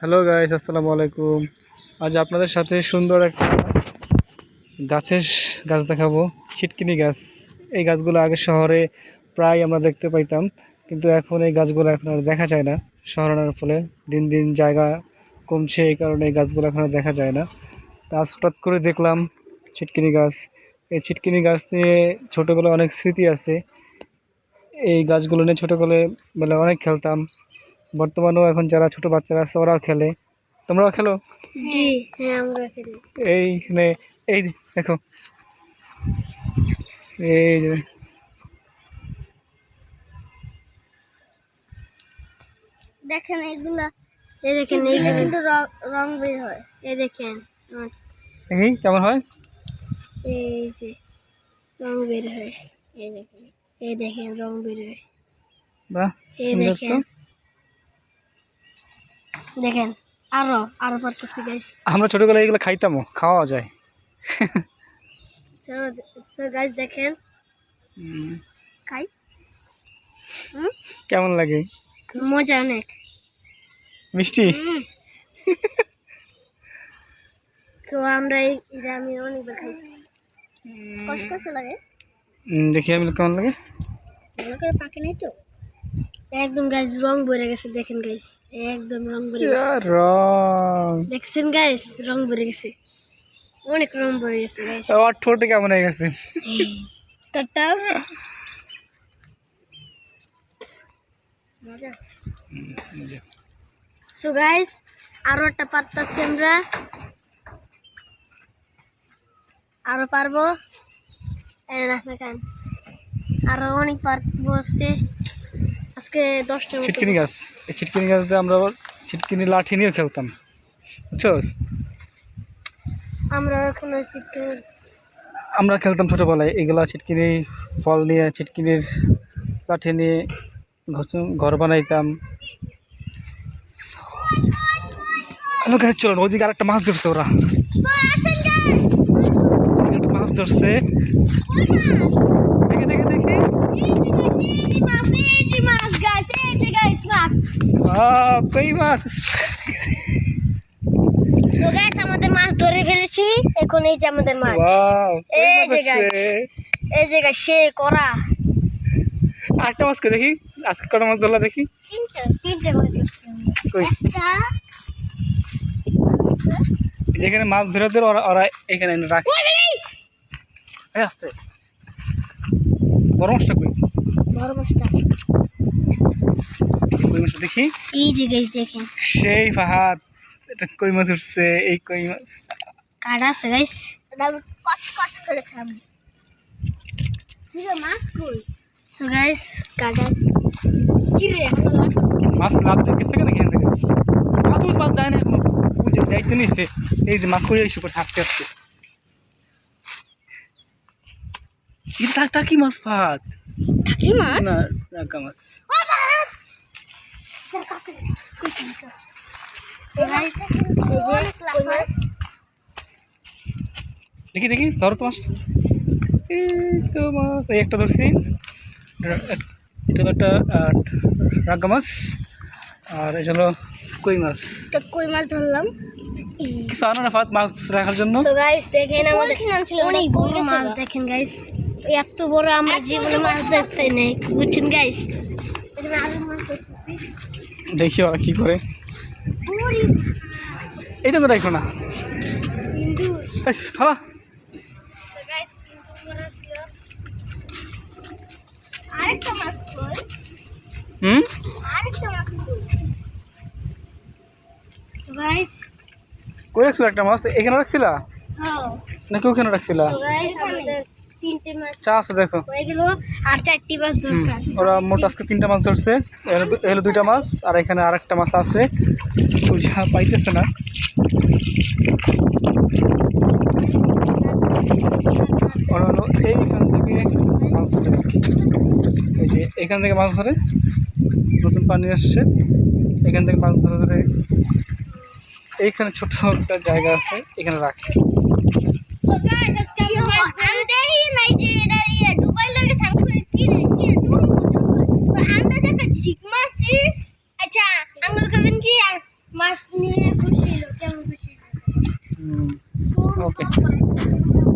Hello guys, আসসালামু আলাইকুম। আজ আপনাদের সাথে সুন্দর একটা গাছের গাছ দেখাবো, ছিটকিনি গাছ। এই গাছগুলো আগে শহরে প্রায় আমরা দেখতে পাইতাম, কিন্তু এখন এই গাছগুলো এখন আর দেখা যায় না। শহর আনার ফলে দিন দিন জায়গা কমছে, এই কারণে এই গাছগুলো এখন আর দেখা যায় না। তা আজ হঠাৎ করে দেখলাম ছিটকিনি গাছ। এই ছিটকিনি গাছ নিয়ে ছোটোবেলায় অনেক স্মৃতি আছে। এই গাছগুলো নিয়ে ছোটোবেলায় বেলা অনেক খেলতাম। বর্তমানেও এখন যারা ছোট বাচ্চারা আছে ওরাও খেলে। তোমরাও খেলো? জি হ্যাঁ আমরা খেলি। এইখানে এই দেখো। এই যে। দেখেন এগুলা এই দেখেন এইগুলা কিন্তু র- রং বের হয়। এই দেখেন এই কেমন হয়? এই যে রং বের হয়। এই দেখেন এই দেখেন রং বের হয়। বাহ এই দেখেন দেখেন আরও আরও পারতেছি গাইস আমরা ছোটবেলায় এগুলো খাইতামও খাওয়া যায়। সো সো গাইস দেখেন। খাই। কেমন লাগে? মজা অনেক। মিষ্টি? সো আমরা এই এটা আমি অনেকবার খাই। কষ্ট লাগে। দেখি আমি কেমন লাগে। ভালো করে পাকে নাই তো? একদম গাইস রং ভরে গেছে দেখেন গাইস একদম রং ভরে গেছে। ইয়া, রং দেখছেন গাইস রং ভরে গেছে। অনেক রং ভরে গেছে গাইস ওর ঠোঁটে কেমন হয়ে গেছে? তোরটাও সো গাইস আরও একটা পারতাছি আমরা। আরও পারব? এই না কান আরও অনেক পারব আজকে আজকে দশটার মতো ছিটকিনি গাছ। এই ছিটকিনি গাছ দিয়ে আমরা ছিটকিনি লাঠি নিয়ে খেলতাম। বুঝছ? আমরা এখন আমরা খেলতাম ছোটোবেলায়। এগুলা ছিটকিনি ফল নিয়ে ছিটকিনির লাঠি নিয়ে ঘর- ঘর বানাইতাম। হ্যালো গাছ চলো ওদিকে আরেকটা মাছ ধরছে ওরা। একটা মাছ ধরছে দেখে দেখে দেখে কই মাছ? সো গাইস আমাদের মাছ ধরে ফেলেছি। এখন এই যে আমাদের মাছ। এই মাছ যে আসছে। এই জায়গায় সে করা আরেকটা মাছকে দেখি? আজকে কটা মাছ ধরলা দেখি? তিনটে তিনটে। কই? যেখানে মাছ ধরে ধরে ওরা ওরা এখানে রাখে। এই আসতে। বড় মাছটা কই? বড় মাছটা কই মাছটা দেখি? এই যে গাইস দেখেন। সেই ফাহাদ এটা কই মাছ উঠছে? এই কই মাছ? কাটা আছে গাইস এটা আমি কচ কচ করে খাব। কি রে মাছ কই? সো গাইস কাটা কি রে মাছ লাভ দিয়ে গেছে কেন এখান থেকে? মাছ মাছ যায় না এখনও। যাইতে এই যে মাছ কই এসে পড়ে থাকতে আসছে। এটা টাকি মাছ ফাহাদ টাকি মাছ? না রাগা মাছ So guys, এই যে কই মাছ দেখি দেখি ধরো তো মাছ এই তো মাছ এই একটা ধরছি। এটা একটা রাগা মাছ আর এটা হলো কই মাছ? একটা কই মাছ ধরলাম। কিছু আনো না ফাত মাছ রাখার জন্য? সো গাইস দেখেন আমাদের অনেক বড় মাছ দেখেন গাইস এত বড় আমরা জীবনে মাছ দেখতে নেই বুঝছেন গাইস দেখি ওরা কি করে। এটা তো রাখো না। ফালা হুম? কই? রাখছিল একটা মাছ? এখানে রাখছিলা? হ্যাঁ। নাকি ওখানে রাখছিলা? তিনটে মাছ চা দেখো। হয়ে গেল আর চারটি মাছ দরকার। ওরা মোট আজকে তিনটা মাছ ধরছে। দুইটা মাছ আর এখানে আরেকটা মাছ আছে। বুঝা পাইতেছে না। ওরা হলো এইখান থেকে মাছ ধরে। এই যে এখান থেকে মাছ ধরে নতুন পানি আসছে। এখান থেকে মাছ ধরে ধরে এইখানে ছোট একটা জায়গা আছে এখানে রাখে সো গাইস আজকে আমরা আমি দেখি নাই যে এটা ইয়ে দুবাই লাগে সাংকুল কি রে কি রে ডুম ডুম আমরা দেখা ঠিক মাছ আচ্ছা আঙ্গুর খাবেন কি মাছ নিয়ে খুশি হলো কেমন খুশি হুম, হলো Okay.